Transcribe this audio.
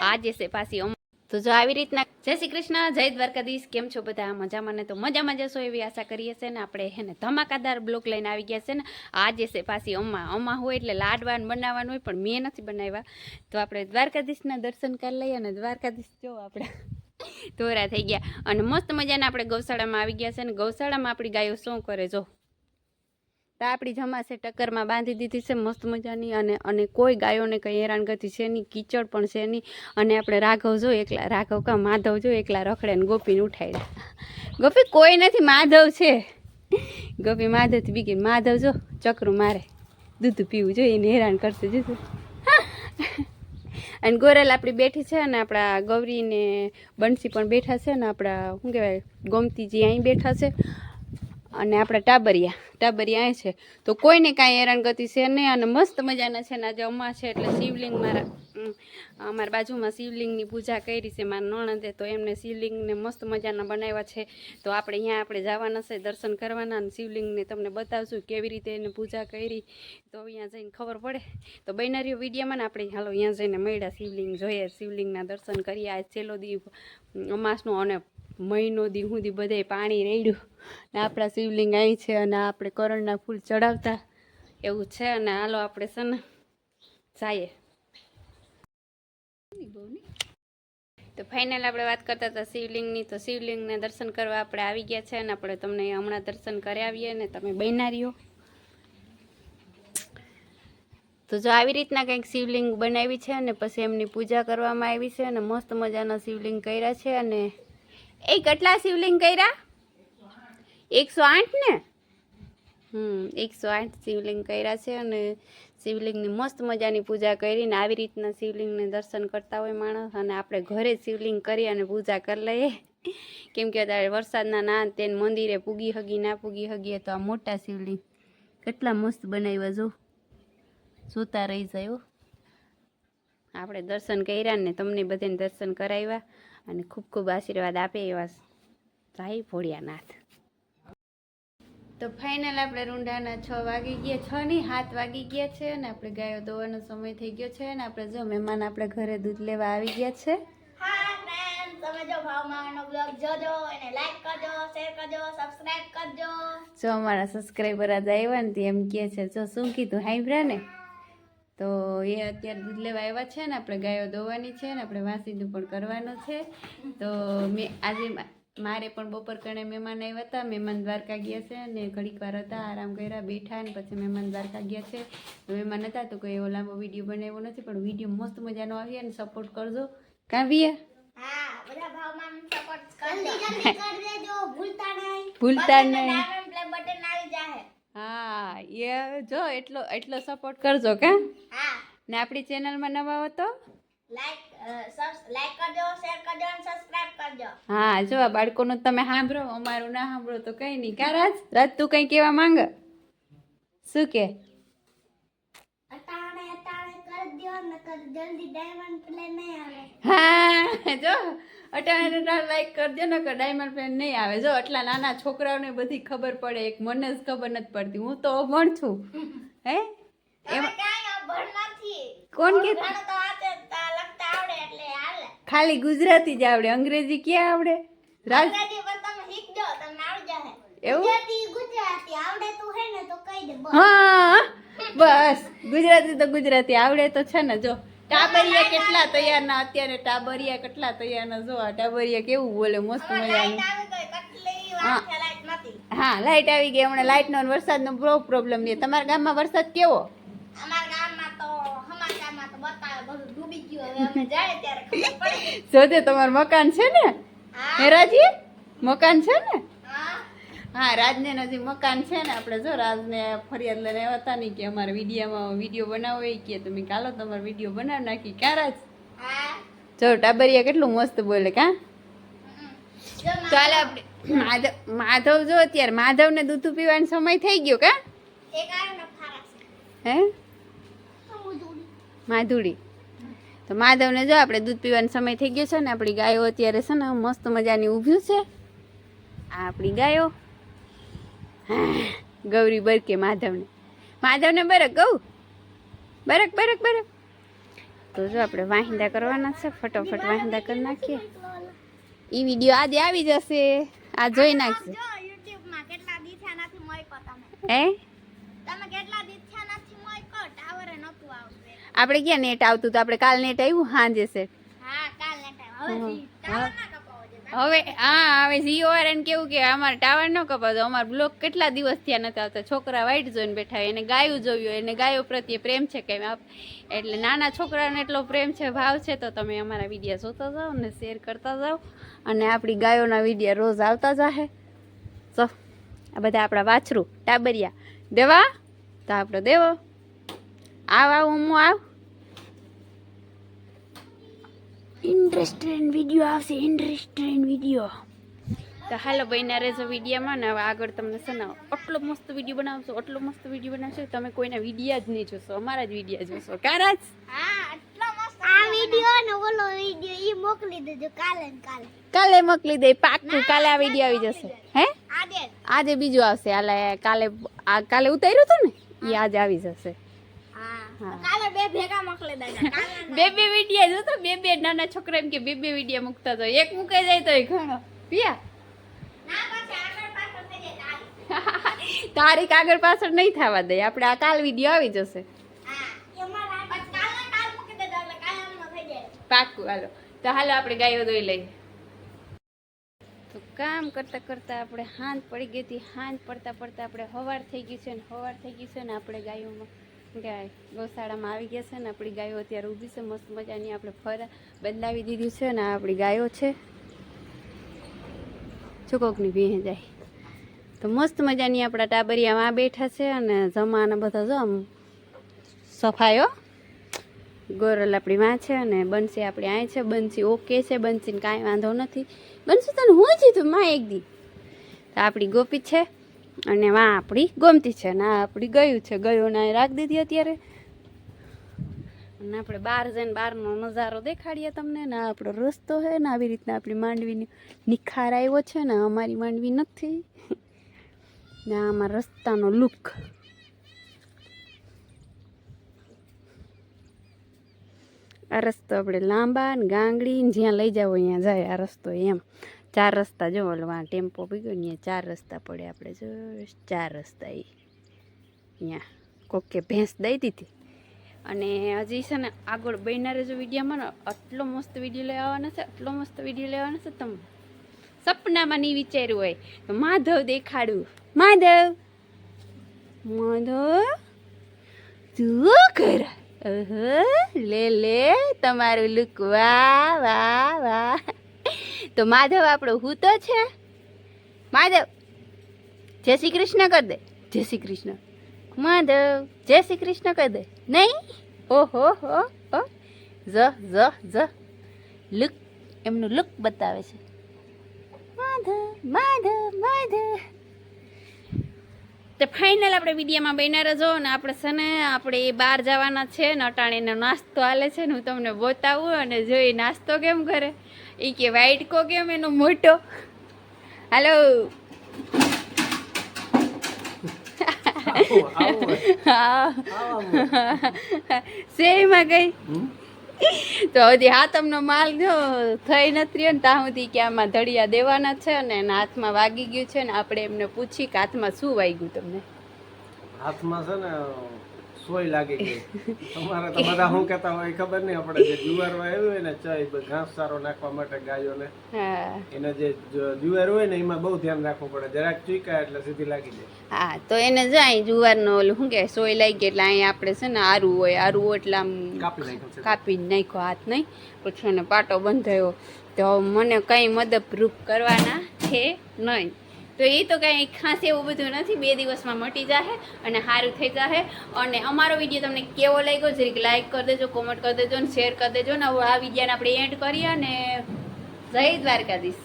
આજે છે પાછી તો જો આવી રીતના જય શ્રી કૃષ્ણ જય દ્વારકાધીશ. કેમ છો બધા? મજામાં ને? તો મજામાં જશો એવી આશા કરીએ છે ને આપણે હે ને ધમાકાદાર બ્લોક લઈને આવી ગયા છે ને. આજે છે પાછી અમા અમા હોય એટલે લાડવાન બનાવવાનું હોય પણ મેં નથી બનાવ્યા. તો આપણે દ્વારકાધીશના દર્શન કરી લઈએ અને દ્વારકાધીશ જો આપણે ધોરા થઈ ગયા. અને મસ્ત મજાના આપણે ગૌશાળામાં આવી ગયા છે ને. ગૌશાળામાં આપણી ગાયો શું કરે જો? તો આપણી જમાશે, ટક્કરમાં બાંધી દીધી છે, મસ્ત મજાની. અને અને કોઈ ગાયોને કંઈ હેરાનગતિ છે નહીં, કીચડ પણ છે નહીં. અને આપણે રાઘવ જો એકલા રાઘવ કા માધવ જો એકલા રખડે ને ગોપીને ઉઠાડ્યા ગોપી કોઈ નથી, માધવ છે. ગોપી માધવથી બીગી માધવ જો, ચકરું મારે. દૂધ પીવું જોઈએ, એને હેરાન કરશે જુદું. અને ગોરેલ આપણી બેઠી છે અને આપણા ગૌરીને બંસી પણ બેઠા છે ને આપણા, શું કહેવાય, ગોમતીજી અહીં બેઠા છે. અને આપણે ટાબરિયા ટાબરિયા છે. તો કોઈને કાંઈ હેરાનગતિ છે નહીં અને મસ્ત મજાના છે ને આજે અમા છે એટલે શિવલિંગ મારા અમારા બાજુમાં શિવલિંગની પૂજા કરી છે મારા નણંદે તો એમને શિવલિંગને મસ્ત મજાના બનાવ્યા છે. તો આપણે અહીંયા આપણે જવાના છે, દર્શન કરવાના અને શિવલિંગને તમને બતાવશું કેવી રીતે એને પૂજા કરી. તો અહીંયા જઈને ખબર પડે. તો બૈનારીઓ વિડીયોમાં ને આપણે હાલો અહીંયા જઈને મળ્યા શિવલિંગ જોઈએ, શિવલિંગના દર્શન કરીએ. આજ છેલ્લો દી અમાસનો અને મહિનો દી સુધી બધે પાણી રેડ્યું. ને આપણા શિવલિંગ અહીં છે અને આપણે કરણના ફૂલ ચડાવતા. એવું છે અને હાલો આપણે છે ને જઈએ. તો ફાઇનલ આપણે વાત કરતા હતા શિવલિંગની. તો શિવલિંગને દર્શન કરવા આપણે આવી ગયા છે અને આપણે તમને હમણાં દર્શન કરાવીએ ને તમે બનારીઓ તો જો આવી રીતના કંઈક શિવલિંગ બનાવી છે અને પછી એમની પૂજા કરવામાં આવી છે અને મસ્ત મજાના શિવલિંગ કર્યા છે અને એ કેટલા શિવલિંગ કર્યા? એકસો આઠ ને? હમ, એકસો આઠ શિવલિંગ કર્યા છે અને શિવલિંગની મસ્ત મજાની પૂજા કરીને આવી રીતના શિવલિંગને દર્શન કરતા હોય માણસ અને આપણે ઘરે શિવલિંગ કરી અને પૂજા કરી લઈએ. કેમ કે અત્યારે વરસાદના ના તેને મંદિરે પૂગી હગી, ના પૂગી હગીએ તો આ મોટા શિવલિંગ કેટલા મસ્ત બનાવ્યા જો. જોતા રહી જાય. આપણે દર્શન કર્યા ને તમને બધાને દર્શન કરાવ્યા અને ખૂબ ખૂબ આશીર્વાદ આપે એવા સાઈ ભોળિયાનાથ. તો ફાઇનલ આપણે રૂંઢાના છ વાગી ગયા છ નહીં સાત વાગી ગયા છે અને આપણે ગાયો દોવાનો સમય થઈ ગયો છે અને આપણે જો મહેમાન આપણે ઘરે દૂધ લેવા આવી ગયા છે. હા ફ્રેન્ડ તમે જો ભાવમાંનો બ્લોગ જોજો એને લાઈક કરજો શેર કરજો સબસ્ક્રાઇબ કરજો. જો અમારા સબસ્ક્રાઈબર આજ આવ્યા ને એમ કહે છે જો શું કીધું હાઈબ્રા ને? તો એ અત્યારે દૂધ લેવા આવ્યા છે ને આપણે ગાયો દોવાની છે ને આપણે વાસીદું પણ કરવાનું છે. તો મેં આજે મારે પણ બપોર કણે મહેમાન આવ્યા હતા. મહેમાન દ્વારકા ગયા છે ને ઘડીક વાર હતા આરામ કર્યા બેઠા ને પછી મહેમાન દ્વારકા ગયા છે. મહેમાન હતા તો કોઈ એવો લાંબો વીડિયો બનાવ્યો નથી પણ વીડિયો મસ્ત મજાનો આવી અને સપોર્ટ કરજો. કાં હા બધા ભાવમાં સપોર્ટ કરજો. જલ્દી જલ્દી કરી દેજો ભૂલતા નહીં. ભૂલતા બટન નહીં. ડાયમંડ પ્લે બટન આવી જાહે. હા એ જો એટલો એટલો સપોર્ટ કરજો કા? હા. ને આપણી ચેનલમાં નવા હો કરજો હા જો આ બાળકોનું તમે સાંભળો અમારું ના સાંભળો તો કંઈ નહીં. કા રાજ? રાજ તું કંઈ કહેવા માંગ? શું કે? હા જો અટાણે અટાણે લાઈક કરજો ને કે ડાયમંડ પેન નહીં આવે. જો આટલા નાના છોકરાઓને બધી ખબર પડે એક મને જ ખબર નથી પડતી. હું તો અભણ છું. હે? એમ કોણ કે ઘણું તો વાંચે તા લખતા આવડે એટલે હાલે ખાલી ગુજરાતી જ આવડે અંગ્રેજી ક્યાં આવડે? રાજ હે ને બસ. ગુજરાતી તો ગુજરાતી આવડે તો છે ને જો. ટાબરિયા કેટલા તૈયારના અત્યારે ટાબરિયા કેટલા તૈયારના જો આ ટાબરિયા કેવું બોલે મસ્ત મજાનું. હા. લાઈટ આવી ગઈ હમણાં લાઈટનો વરસાદ વરસાદનો બહુ પ્રોબ્લેમ છે. તમારા ગામમાં વરસાદ કેવો? અમારા ગામમાં જોતે તમારું મકાન છે ને? હેરાજી મકાન છે ને? હા. રાજને નજીક મકાન છે ને આપણે જો રાજને ફરિયાદ લઈને આવ્યા હતા ને કે અમારે વિડીયામાં વીડિયો બનાવો એ કે તમે કાલો તમારો વીડિયો બનાવી નાખી ક્યાં રાજ? જો ટાબરિયા કેટલું મસ્ત બોલે કાં? ચાલે આપણે માધવ માધવ જો અત્યારે માધવને દૂધ પીવાનો સમય થઈ ગયો કા? હે? માધુડી તો માધવને જો આપણે દૂધ પીવાનો સમય થઈ ગયો છે ને આપણી ગાયો અત્યારે છે ને મસ્ત મજાની ઊભ્યું છે. આ આપણી ગાયો. હા, ગૌરી બરકે માધવને. માધવને બરક ગૌ. બરક બરક બરક. તો જો આપણે વાહિંદા કરવાના છે ફટોફટ વાહિંદા કરી નાખીએ. એ વીડિયો આજે આવી જશે. આ જોઈ નાખશે હે તમે કેટલા દી થયા નથી મોયકો ટાવરે નતું આવતું આપણે ક્યાં નેટ આવતું તો આપણે કાલ નેટ આવ્યું સાંજે છે. હા કાલ ને ટાઈમ હવે હા હવે જીઓ વાળાને કેવું કે અમારે ટાવર ન કપાતો. અમારે બ્લોક કેટલા દિવસ થયા નથી આવતા? છોકરા વાઈટ જોઈને બેઠા એને ગાયું જોયું એને ગાયો પ્રત્યે પ્રેમ છે કે એટલે નાના છોકરાને એટલો પ્રેમ છે ભાવ છે તો તમે અમારા વિડીયા જોતા જાઓ અને શેર કરતા જાઓ. અને આપણી ગાયોના વિડીયા રોજ આવતા જાહે. તો આ બધા આપણા વાછરું. ટાબરિયા. દેવા? તો આપણો દેવો. આવ આવ હું આવ. ઇન્ટરેસ્ટેડ વીડિયો આવશે ઇન્ટરેસ્ટેડ વીડિયો તો હાલો ભાઈના રહેજો વિડીયોમાં ને હવે આગળ તમને સનાવો આટલો મસ્ત વીડિયો બનાવશો આટલો મસ્ત વીડિયો બનાવશો તમે કોઈના વિડીયા જ નહીં જોશો અમારા જ વિડીયા જોશો. એટલો મસ્ત આ વીડિયો ને ઓલો વિડિયો ઈ મોકલી દેજો કાલે કાલે. કાલે મોકલી દે પાક્કું કાલે આ વીડિયો આવી જશે. હે? આજે આજે બીજું આવશે આલે કાલે આ કાલે ઉતાર્યું હતું ને? એ આજે આવી જશે. કાલે બે ભેગા મોકલે દાદા બે બે વિડિયા જો જોતો બે બે નાના છોકરા એમ કે બે બે વિડિયા મૂકતા તો એક મુકાઈ જાય તો ઘણો. પિયા તારીખ આગળ પાછળ નહીં થવા દે. આપણે આ કાલ વીડિયો આવી જશે. પાક્કું હાલો. તો હાલો આપણે ગાયો દોઈ લઈએ. તો કામ કરતા કરતા આપણે હાંજ પડી ગઈ હતી. હાંજ પડતા પડતા આપણે હવાર થઈ ગઈ છે ને હવાર થઈ ગયું છે ને આપણે ગાયોમાં ગાય ગૌશાળામાં આવી ગયા છે ને આપણી ગાયો અત્યારે ઊભી છે, મસ્ત મજાની આપણે ફરા બદલાવી દીધી છે ને આપણી ગાયો છે. છોકોકની ભીહે જાય. તો મસ્ત મજાની આપણા ટાબરિયામાં બેઠા છે અને જમાના બધા જો આમ સફાયો ગોરલ આપણી માં છે અને બંસી આપણી આ છે. બંસી ઓકે છે, બંસીને કાંઈ વાંધો નથી. બંસી તને હું જ તું માં એક દી. તો આપણી ગોપી છે. અને વા આપણી ગમતી છે ને આ આપણી ગયું છે, ગયું ને રાખી દીધી અત્યારે. અને આપણે બહાર જઈને બહારનો નજારો દેખાડીએ તમને ને આપણો રસ્તો છે ને આવી રીતના આપણી માંડવીની નિખાર આવ્યો છે ને અમારી માંડવી નથી. ને અમારા રસ્તાનો લુક. આ રસ્તો આપણે લાંબા ને ગાંગડી જ્યાં લઈ જાવ અહીંયા જાય આ રસ્તો એમ. ચાર રસ્તા જો ઓલવા ટેમ્પો પીગયો ને અહીંયા ચાર રસ્તા પડે આપણે. જો ચાર રસ્તા એ અહીંયા કોકે ભેંસ દઈ દીધી. અને હજી છે ને આગળ બહેનારે જો વિડીયોમાં ને આટલો મસ્ત વીડિયો લઈ આવવાનો છે, આટલો મસ્ત વીડિયો લેવાનો છે તમે. સપનામાં નહીં વિચાર્યું હોય તો માધવ દેખાડું માધવ! માધવ તું કર લે લે, તમારું લુક. વાહ વાહ વાહ. તો માધવ આપણો હું તો છે. માધવ, જય શ્રી કૃષ્ણ કર દે. જય શ્રી કૃષ્ણ. માધવ, જય શ્રી કૃષ્ણ કર દે. નહીં? ઓહો, હો હો. જ જ જ. લુક, એમનું લુક બતાવે છે. માધવ માધવ માધવ. તો ફાઇનલ આપણે મીડિયામાં બન્યા રહેજો ને આપણે છે ને આપણે એ બહાર જવાના છે ને અટાણીનો નાસ્તો હાલે છે ને હું તમને બતાવું અને જોઈ નાસ્તો કેમ કરે? એ કે વાઇટકો કેમ એનો મોટો? હાલો શેરીમાં ગઈ તો હજી હાથમનો માલ થઈ નથી રહ્યો ત્યાં સુધી કે આમાં ધડિયા દેવાના છે અને એના હાથમાં વાગી ગયું છે ને આપણે એમને પૂછી કે હાથમાં શું વાગ્યું તમને? હાથમાં છે ને સોય લાગી ગઈ તમારે તો બધા શું કહેતા હોય ખબર નહીં. આપણે જે જુવાર આવ્યું હોય ને ચા ઘાસ સારો નાખવા માટે ગાયોને. હા. એને જે જુવાર હોય ને એમાં બહુ ધ્યાન રાખવું પડે. જરાક ચૂક્યા એટલે સીધી લાગી જાય. હા તો એને જાય જુવારનો ઓલું શું કહેવાય સોય લાગી ગઈ એટલે અહીંયા આપણે છે ને આરું હોય આરું હોય એટલે આમ કાપી કાપી નાખ્યો હાથ નહીં. પછી એને પાટો બંધાયો. તો મને કંઈ મદદરૂપ કરવાના છે નહીં. તો એ તો કાંઈ ખાસ એવું બધું નથી, બે દિવસમાં મટી જાહે અને સારું થઈ જાહે. અને અમારો વીડિયો તમને કેવો લાગ્યો, જરીક લાઈક કરી દેજો કોમેન્ટ કરી દેજો ને શેર કરી દેજો. ને આ વિડીયોને આપણે એન્ડ કરીએ અને જય દ્વારકાધીશ.